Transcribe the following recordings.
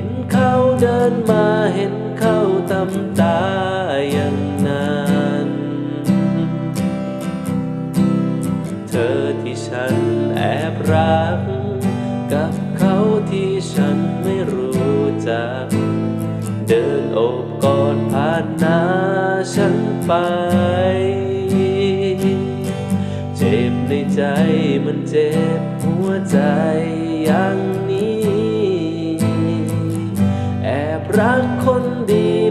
ห็นเขาเดินมาเห็นเขาตำตาอย่างนั้นเธอที่ฉันแอบรัก กับเขาที่ฉันไม่รู้จัก เดินโอบกอดผ่านหน้าฉันไป เจ็บในใจมันเจ็บหัวใจอย่าง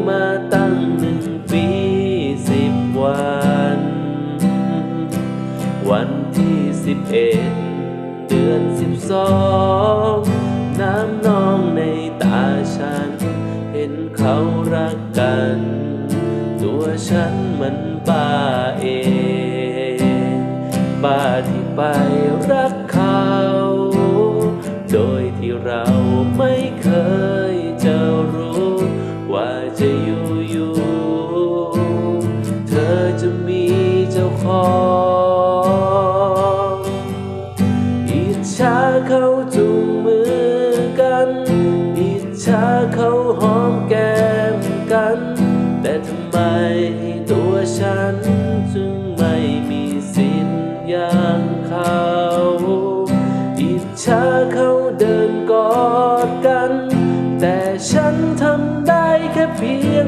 มาตั้งหนึ่งปีสิบวัน วันที่สิบเอ็ดเดือนสิบสองน้ำนองในตาฉัน เห็นเขารักกัน ตัวฉันมันบ้าเอง บ้าที่ไปรักเขา แต่ทำไมตัวฉันจึงไม่มีสิทธิ์อย่างเขา อิจฉาเขาเดินกอดกัน แต่ฉันทำได้แค่เพียง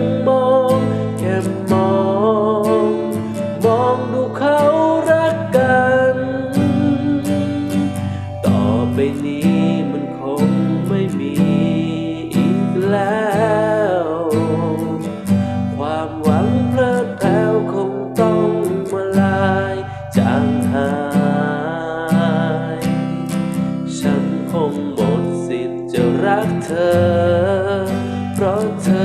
เพราะเธอ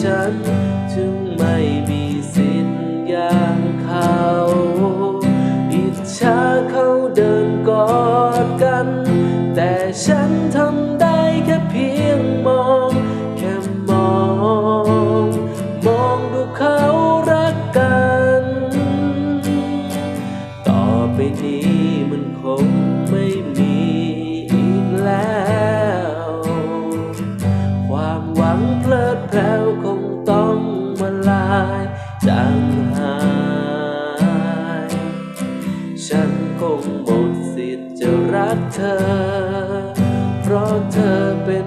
ฉันจึงไม่มีสิทธิ์อย่างเขาอิจฉาเขาเดินกอดกัน แต่ฉันทำได้แค่เพียงมอง แค่มอง มองดูเขารักกัน ต่อไปนี้มันคงไม่มีางหาย ฉันคงหมดสิทธิ์จะรักเธอ เพราะเธอเป็น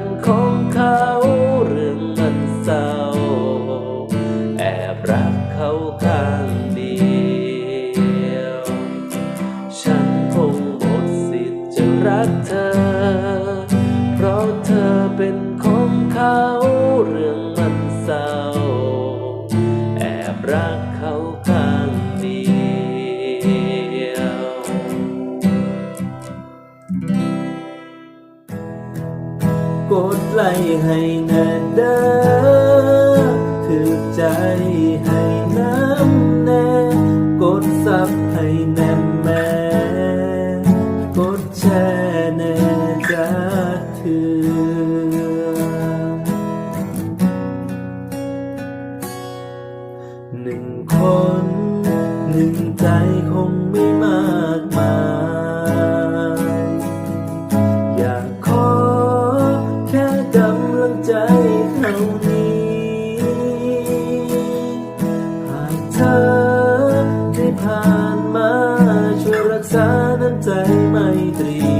ไลค์ให้แน่เด้อถือใจ มาช่วยรักษาน้ำใจไมตรี